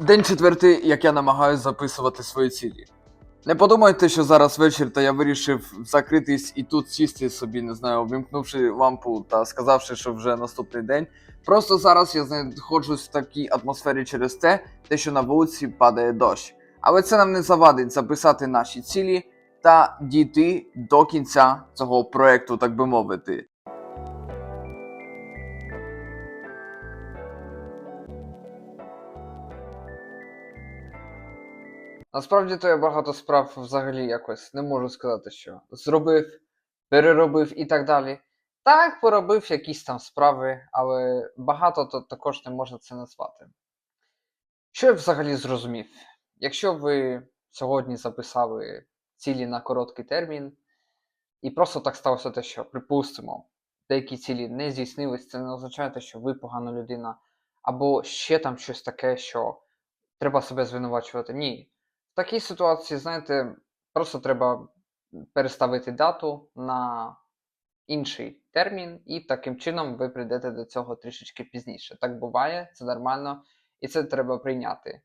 День четвертий, як я намагаюся записувати свої цілі. Не подумайте, що зараз вечір, та я вирішив закритись і тут сісти собі, не знаю, обімкнувши лампу та сказавши, що вже наступний день. Просто зараз я знаходжусь в такій атмосфері через те, те, що на вулиці падає дощ. Але це нам не завадить записати наші цілі та дійти до кінця цього проекту, так би мовити. Насправді то я багато справ взагалі якось не можу сказати, що зробив, переробив і так далі. Так, поробив якісь там справи, але багато то також не можна це назвати. Що я взагалі зрозумів? Якщо ви сьогодні записали цілі на короткий термін, і просто так сталося те, що, припустимо, деякі цілі не здійснились, це не означає, те, що ви погана людина, або ще там щось таке, що треба себе звинувачувати. Ні. Такій ситуації, знаєте, просто треба переставити дату на інший термін, і таким чином ви прийдете до цього трішечки пізніше. Так буває, це нормально, і це треба прийняти.